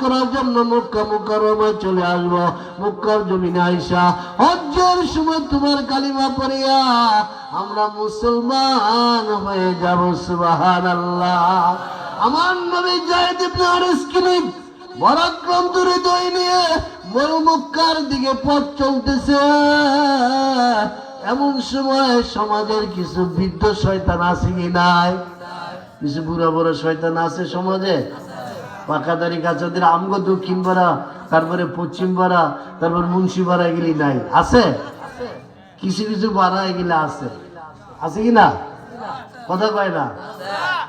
করার জন্য মক্কা মুকাররমায় চলে আসব। মক্কার জমিনে আইসা হজ্জের সময় তোমার কালিমা পড়িয়া আমরা মুসলমান হয়ে যাব, সুবহানাল্লাহ। আমার নবী জায়েদ ইবনে কিনি পরাক্রান্ত হৃদয় নিয়ে বড় দিকে পথ চলতেছে। এমন সময় সমাজের কিছু বৃদ্ধ শয়তান আছে কি নাই? কিছু বুড়া বুড়া শয়তান আছে সমাজে? পাকাদারি কাছাদের আমগো দক্ষিণ পাড়া, তারপরে পশ্চিম পাড়া, তারপর মুন্সি পাড়া এগুলি নাই। আছে? কিছু কিছু পাড়া এগুলি আছে। আছে কি না? কথা কয় না?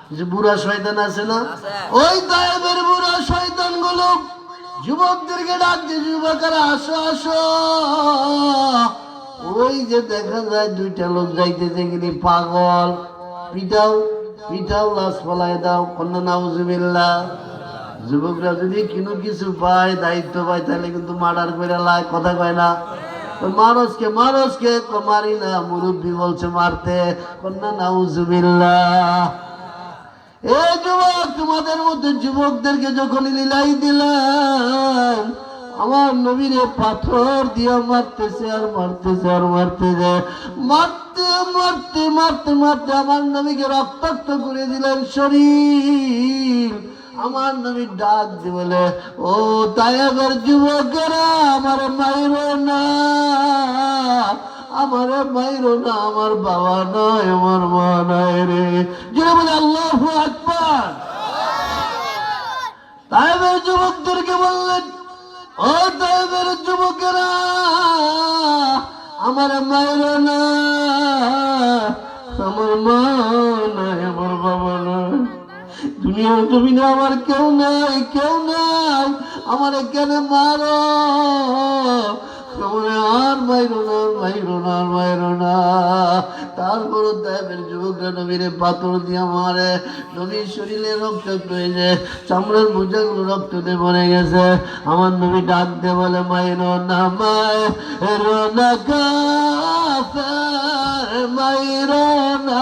কিছু বুড়া শয়তান আছে না? ওই দায়েবের বুড়া শয়তানগুলো যুবকদেরকে ডাকছে যুবকেরা, আসো আসো। ওই যে দেখা যায় দুইটা লোক যাইতেছে গিনি পাগল। পিটাও পিটাও, লাশ ফলায় দাও। কন্যা, নাউজুবিল্লাহ। যুবকরা যদি কোনো কিছু পায়, দায়িত্ব পায়, তাহলে কিন্তু মার্ডার করে লাই কথা কয় না। মানুষকে মানুষকে মারি না, মুরব্বী বলছে মারতে। কন্যা, নাউজুবিল্লাহ। এ যুবক, তোমাদের মধ্যে যুবকদেরকে যখন লীলাই দিলাম, আমার নবীরে পাথর দিয়ে মারতেছে আর মারতেছে আর মারতেছে। মারতে মারতে মারতে মারতে আমার নবীকে রক্তাক্ত করে দিলেন শরীর। আমার নবী ডাক দি বলে, ও আবার যুবকেরা, আমার মাইরো না, আমার মাইরো না, আমার বাবা নয় আমার মা নয় রে। যে বলে, আল্লাহ আকবার। তাইবের যুবকদেরকে বললেন, ও তাইবের যুবকেরা, আমার মাইরো না, আমার মা দুনিয়ার জমিনে আমার কেউ নাই কেউ নাই। আমার কেন মারো? আর মাইরো না মাইরো না মাইরো না। তারপর দেবের যুবকরা নবীরে পাথর দিয়ে মারে। নবীর শরীরে রক্ত পেয়েছে চামড়ার মোজাগুলো রক্ত দিয়ে ভরে গেছে। আমার নবী ডাক বলে, মাইরো না মাইরো না মাইরো না।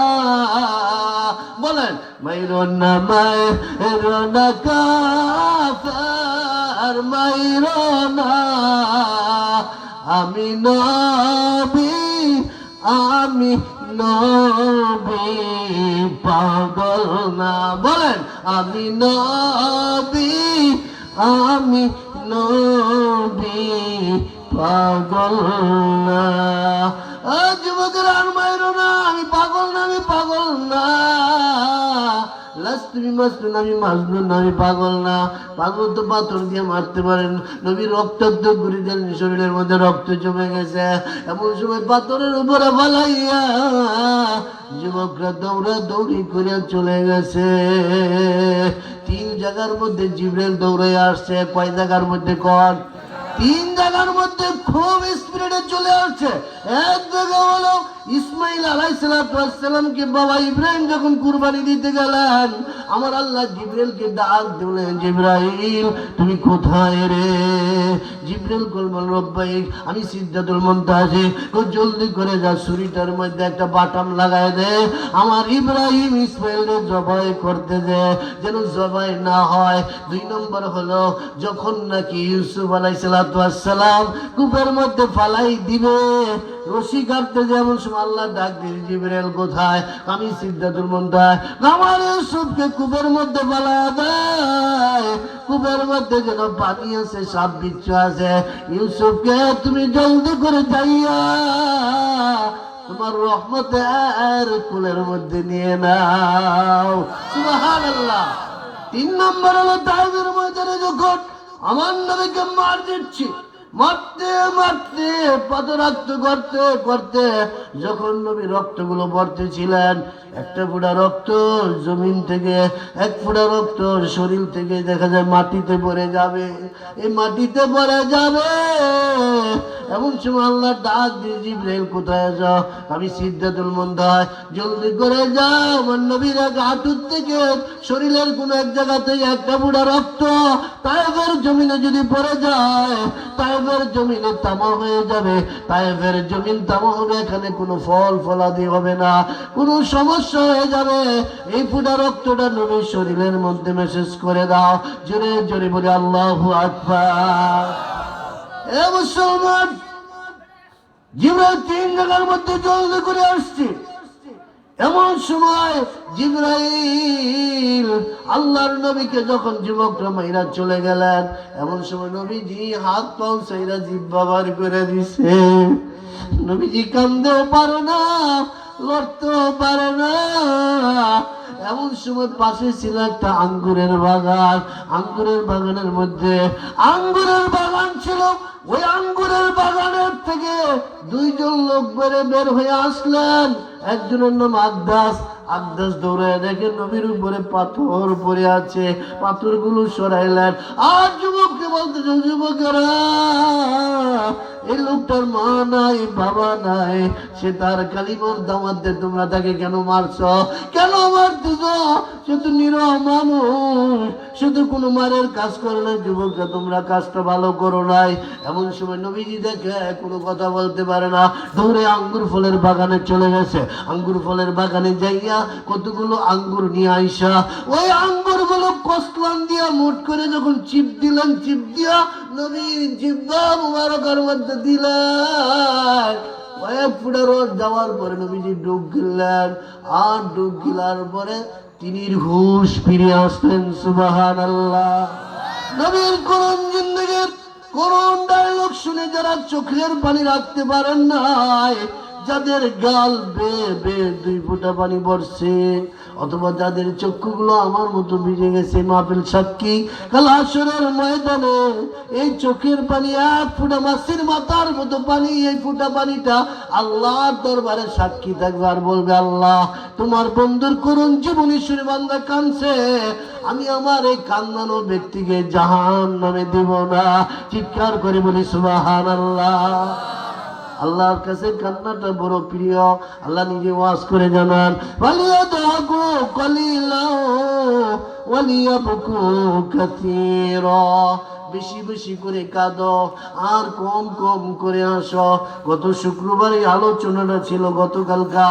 বলেন, মাইরন না মাইরন কাফার, মাইরন আমি নবী আমি নবী, পাগল না। বলেন, আমি নবী আমি নবী, পাগল না। যুবকের আর মায়েরও না, আমি পাগল না, আমি পাগল না। লাস্ট তুমি মাসনুন আমি মাজনুন আমি পাগল না পাগল তো পাথর দিয়ে মারতে পারেন নবী রক্তাক্ত করে দেন শরীরের মধ্যে রক্ত জমে গেছে এমন সময় পাথরের উপরে ফালাইয়া যুবকরা দৌড়া দৌড়ি করে চলে গেছে তিন জায়গার মধ্যে জিব্রেল দৌড়ে আসছে কয় জায়গার মধ্যে কর তিন জায়গার মধ্যে খুব স্পিরিটে চলে আসছে। এক জায়গা হলো ইসমাইল আলাইসালামকে বাবা ইব্রাহিম যখন কুরবানি দিতে গেলেন, আমার আল্লাহ জিব্রেলকে ডাক দিলেন জিব্রাহিম তুমি কোথায় রে? জিব্রেল রব্বাই, আমি সিদ্ধাতুল জলদি করে যা, ছুরিটার মধ্যে একটা বাটাম লাগায় দে। আমার ইব্রাহিম ইসমাইলকে জবাই করতে দে, যেন জবাই না হয়। দুই নম্বর হলো, যখন নাকি ইউসুফ আলাইসালাম কূপের মধ্যে ফালাই দিবে। রশি কাটতে যেমন সময় আল্লাহ ডাক দিয়ে জিবরেল কোথায়? আমি সিদ্ধাতুল মন্তায় আমার ইউসুফকে কূপের মধ্যে ফালা দেয়। কূপের মধ্যে যেন পানি আছে, সাপ বিচ্ছু আছে। ইউসুফকে তুমি জলদি করে যাইয়া তোমার রহমতে আর কুলের মধ্যে নিয়ে নাও। সুবহানাল্লাহ। তিন নম্বর হলো তাইবের ময়দানে যখন আমার নবীকে মার দিচ্ছি মারতে মারতে, পদরাক্ত করতে করতে যখন নবী রক্তগুলো পড়তেছিলেন, একটা ফুটা রক্ত জমিন থেকে, এক ফুটা রক্ত শরীর থেকে দেখা যায় মাটিতে পড়ে যাবে। এই মাটিতে পড়ে যাবে। এমন সময় আল্লাহ ডাক দিয়ে জিব্রাইল, কোথায় যাও আমি সিদ্ধাতুল মন্দায়, জলদি করে যাও, আমার নবীর এক হাঁটুর থেকে শরীরের কোনো এক জায়গা থেকে একটা বুড়া রক্ত তাইবের জমিনে যদি পড়ে যায়, তাইবের তায়েফের জমিনে তামা হয়ে যাবে। তায়েফের জমিন তামা হবে, এখানে কোনো ফল ফলাদি হবে না। কোনো সমস্যা হয়ে যাবে। এই ফুটা রক্তটা নবীর শরীরের মধ্যে মেসেজ করে দাও। জোরে জোরে বলে, আল্লাহ আকবার। মুসলমান, জিব্রাইল তিন জায়গার মধ্যে জলদি করে আসছে। এমন সময় জিব্রাইল আল্লাহর নবীকে যখন যুবকরা মাইরা চলে গেলেন, এমন সময় নবীজি হাত পাও সাইরা জিব্বা বার করে দিছে। নবীজি কান্দেও পারো না লড়তেও পারে না। এমন সময় পাশে ছিল একটা আঙ্গুরের বাগান। আঙ্গুরের বাগানের মধ্যে আঙ্গুরের বাগান ছিল। ওই আঙ্গুরের বাগানের থেকে দুইজন লোক বেড়ে বের হয়ে আসলেন। একজনের নাম আকদাস আকদাস দৌড়ে দেখে নবীর উপরে পাথর পড়ে আছে। পাথরগুলো সরাইলেন। আর যুবককে বলতে যুবকেরা এই লোকটার মা নাই, বাবা নাই। সে তার কালিমার দামাতে তোমরা তাকে কেন মারছ? কেন মারতেছ সে তো নিরহ মানুষ। সে তো কোনো মারের কাজ করে না তোমরা কাজটা ভালো করো নাই। এমন সময় নবীজি দেখে কোনো কথা বলতে পারে না। দৌড়ে আঙ্গুর ফলের বাগানে চলে গেছে। আঙ্গুর ফলের বাগানে যাইয়া কতগুলো আঙ্গুর নিয়ে আইসা। ওই আঙ্গুরগুলো কসলান দিয়া মুট করে যখন চিপ দিলেন, চিপ দিয়া নবীর জিব্বা মুবারকের মধ্যে দিলেন। কয়েক ফুটা রোদ যাওয়ার পরে নবীজি ডুব গিললেন আর ডুব গিলার পরে তিনি হুশ ফিরে আসলেন সুবাহান আল্লাহ নবীর করুন জিন্দগির করুন ডায়লগ শুনে যারা চোখের পানি রাখতে পারেন নাই, যাদের গাল বে বে দুই ফোঁটা পানি পড়ছে অথবা যাদের চক্ষুগুলো আমার মতো ভিজে গেছে, মাহফিল সাক্ষী কাল আসরের ময়দানে এই চোখের পানি, এক ফুটা মাছের মাথার মতো পানি, এই ফুটা পানিটা আল্লাহর দরবারে সাক্ষী থাকবে আর বলবে, আল্লাহ, তোমার বন্ধুর করুন জীবনী শুনে বান্দা কানছে আমি আমার এই কান্নানো ব্যক্তিকে জাহান নামে দেব না। চিৎকার করে বলি সুবাহান আল্লাহ আল্লাহর কাছে কান্নাটা বড় প্রিয়। আল্লাহ নিজে ওয়াজ করে জানান, ওয়ালিয়া দাগু কলিলা ওয়ালিয়া বুকু বেশি বেশি করে কাঁদো, আর কম কম করে আস। গত শুক্রবারে আলোচনাটা ছিল, গতকালকা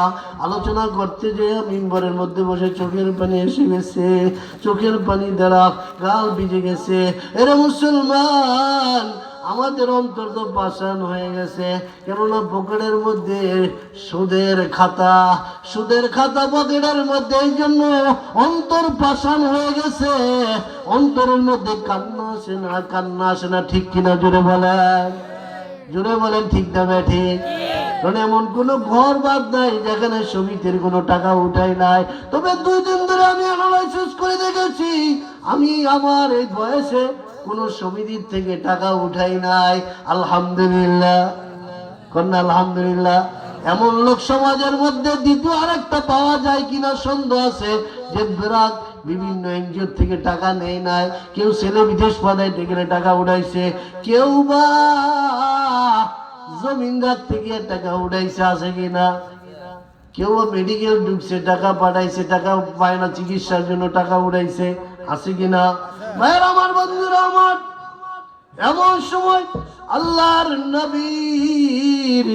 আলোচনা করতে যে মিম্বরের মধ্যে বসে চোখের পানি এসে গেছে। চোখের পানি দ্বারা গাল ভিজে গেছে। এরা মুসলমান আমাদের অন্তর তো পাষাণ হয়ে গেছে। কেননা পকেটের মধ্যে সুদের খাতা সুদের খাতা পকেটের মধ্যে এই জন্য অন্তর পাষাণ হয়ে গেছে। অন্তরের মধ্যে কান্না আসে না, কান্না আসে না, ঠিক কিনা জোরে বলেন? জোরে বলেন, ঠিক না ঠিক? কারণ এমন কোন ঘর বাদ নাই যেখানে সমিতির কোনো টাকা উঠাই নাই। তবে দুই দিন ধরে আমি অ্যানালাইসিস করে দেখেছি, আমি আমার এই বয়সে কোন সমিতির থেকে টাকা উঠাই নাই। আলহামদুলিল্লাহ। কন্যা, আলহামদুলিল্লাহ। এমন লোক সমাজের মধ্যে দ্বিতীয় আরেকটা পাওয়া যায় কিনা সন্দেহ আছে যে বিরাট বিভিন্ন এনজিও থেকে টাকা নেই নাই। কেউ ছেলে বিদেশ পাদায় থেকে টাকা উঠাইছে। কেউ বা জমিনদার থেকে টাকা উঠাইছে, আছে কিনা? কেউ মেডিকেল ঢুকছে, টাকা পাঠাইছে, টাকা পায় না, চিকিৎসার জন্য টাকা উঠাইছে, আছে কিনা? ভাইয়ের আমার বন্ধুরা আমার এমন সময় আল্লাহর নবীর